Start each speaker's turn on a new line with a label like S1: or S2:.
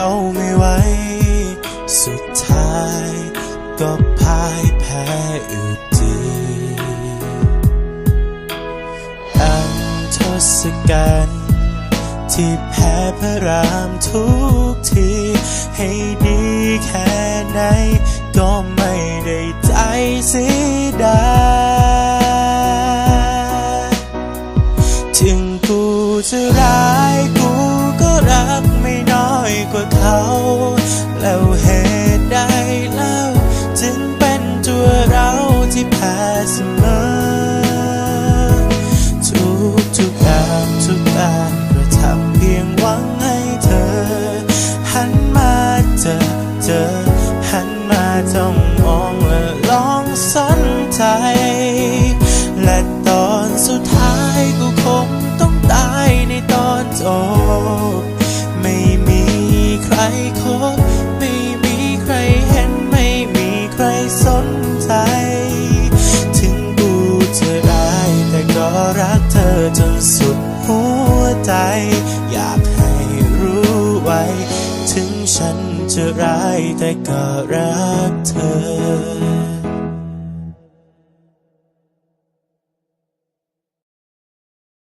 S1: เขาไม่ไหว สุดท้ายก็พ่ายแพ้อยู่ดีดังทศกัณฐ์ที่แพ้พระรามทุกที ให้ดีแค่ไหน ก็ไม่ได้ใจเสียดายถึงกูจะางทุกการกระทำเพียงหวังให้เธอ หันมาเจอเจอ หันมาจ้องมองและลองสนใจ และตอนสุดท้ายกูคงต้องตายในตอนจบไม่มีใคร ใจ อยากให้รู้ไว้ ถึงฉันจะร้ายแต่ก็รักเธอ